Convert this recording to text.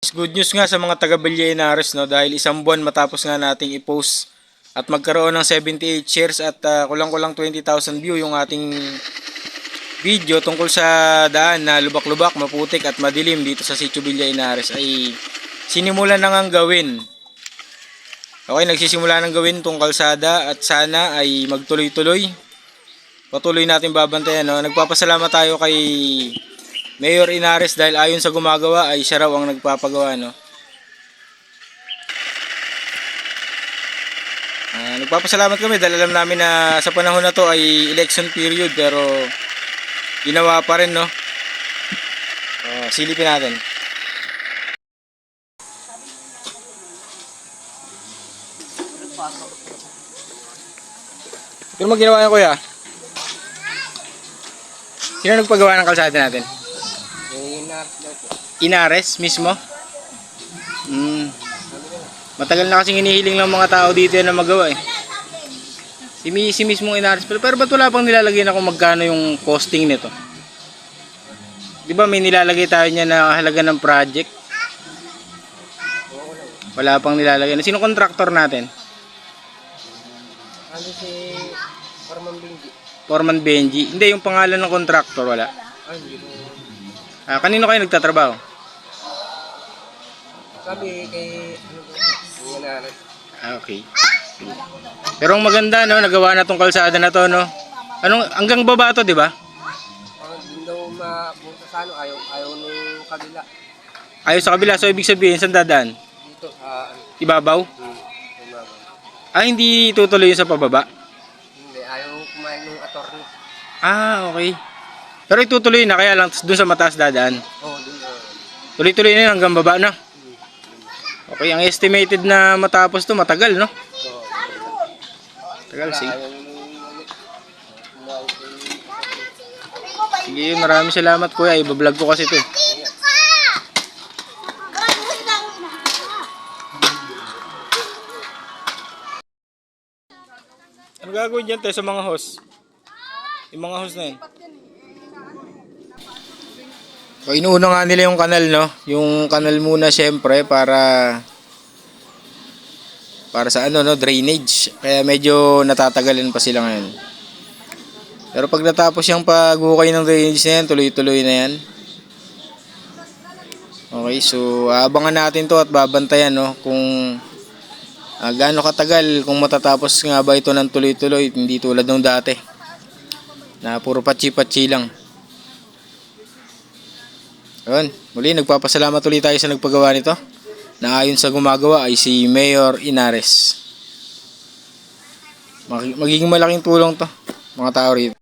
Good news nga sa mga taga Billionaires no dahil isang buwan matapos nga nating i-post at magkaroon ng 78 shares at ah, kulang-kulang 20,000 view yung ating video tungkol sa daan na lubak-lubak, maputik at madilim dito sa Sitio Billionaires ay sinimulan na ngang gawin. Okay, nagsisimula ng gawin tong kalsada at sana ay magtuloy-tuloy. Patuloy natin babantayan. No? Nagpapasalamat tayo kay Mayor Inares dahil ayon sa gumagawa ay siya raw ang nagpapagawa. No? Ah, nagpapasalamat kami dahil alam namin na sa panahon na to ay election period pero ginawa pa rin no. Ah, silipin natin. Pero mo ginawa niya kuya? Sino nagpagawa ng kalsada natin? Inares mismo? Mm. Matagal na kasing hinihiling ng mga tao dito yan na magawa eh. Si, si mismong Inares. Pero, pero ba't wala pang nilalagay na kung magkano yung costing nito? Di ba may nilalagay tayo niya na halaga ng project? Wala pang nilalagay. Sino contractor natin? Ano si Parman Binggi? Foreman Benji. Hindi, yung pangalan ng contractor wala. Ay, hindi. Ah, kanino kayo nagtatrabaho? Sabi kay, ano yung inaarap. Ah, okay. Pero ang maganda no, nagawa na tong kalsada na to no. Anong hanggang baba to, di ba? Parang din daw mapunta sa ano, ayaw, ayaw nung kabila. Ayos sa kabila, so ibig sabihin saan dadaan? Dito, ah, ano, Ibabaw? hmm, tumaban. Ah, hindi tutuloy yung sa pababa. Hindi, ayaw kumain ng attorney. Ah, okay. Pero itutuloy na kaya lang doon sa mataas dadaan. Oo, dun. Tuloy-tuloy na yun hanggang baba na. Okay, ang estimated na matapos to matagal, no? Oo. Tagal, sige. Sige, maraming salamat kuya. Ibablog ko kasi to. eh. Ano gagawin dyan tayo sa mga host? Yung mga host na yun. So, inuuna nga nila yung kanal, no? Yung kanal muna, syempre, para para sa ano, no? Drainage. Kaya medyo natatagalan pa sila ngayon. Pero pag natapos yung paghukay ng drainage na yan, tuloy-tuloy na yan. Okay, so abangan natin to at babantayan no kung ah, gaano katagal kung matatapos nga ba ito ng tuloy-tuloy hindi tulad ng dati na puro patsi-patsi lang. Yun, muli nagpapasalamat ulit tayo sa nagpagawa nito na ayon sa gumagawa ay si Mayor Inares. Mag- magiging malaking tulong to mga tao rito.